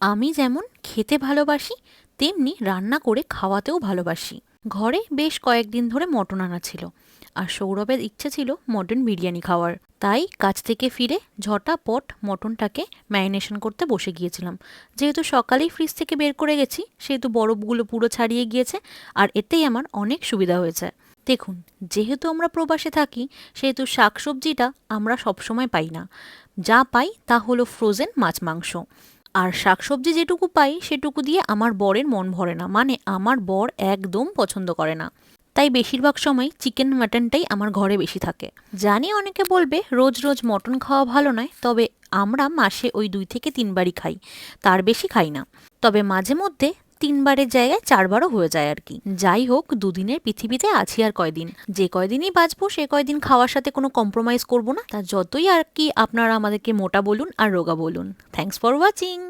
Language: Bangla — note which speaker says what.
Speaker 1: আমি যেমন খেতে ভালোবাসি, তেমনি রান্না করে খাওয়াতেও ভালোবাসি। ঘরে বেশ কয়েকদিন ধরে মটন আনা ছিল, আর সৌরভের ইচ্ছে ছিল মটন বিরিয়ানি খাওয়ার। তাই কাজ থেকে ফিরে ঝটাপট মটনটাকে ম্যারিনেশন করতে বসে গিয়েছিলাম। যেহেতু সকালেই ফ্রিজ থেকে বের করে গেছি, সেহেতু বরফগুলো পুরো ছাড়িয়ে গিয়েছে, আর এতেই আমার অনেক সুবিধা হয়েছে। দেখুন, যেহেতু আমরা প্রবাসে থাকি, সেহেতু শাকসবজিটা আমরা সবসময় পাই না। যা পাই তা হলো ফ্রোজেন মাছ মাংস। আর শাকসবজি যেটুকু পাই, সেটুকু দিয়ে আমার বরের মন ভরে না। মানে আমার বর একদম পছন্দ করে না। তাই বেশিরভাগ সময় চিকেন, মাটনটাই আমার ঘরে বেশি থাকে। জানি অনেকে বলবে, রোজ রোজ মটন খাওয়া ভালো নয়। তবে আমরা মাসে ওই দুই থেকে তিনবারই খাই। তার বেশি খাই না। তবে মাঝে মধ্যে তিনবারের জায়গায় চারবারও হয়ে যায় আর কি। যাই হোক, দুদিনের পৃথিবীতে আছি আর কয়দিন। যে কয়দিনই বাঁচবো, সে কয়দিন খাওয়ার সাথে কোনো কম্প্রোমাইজ করব না। তা যতই আর কি আপনারা আমাদেরকে মোটা বলুন আর রোগা বলুন। Thanks for watching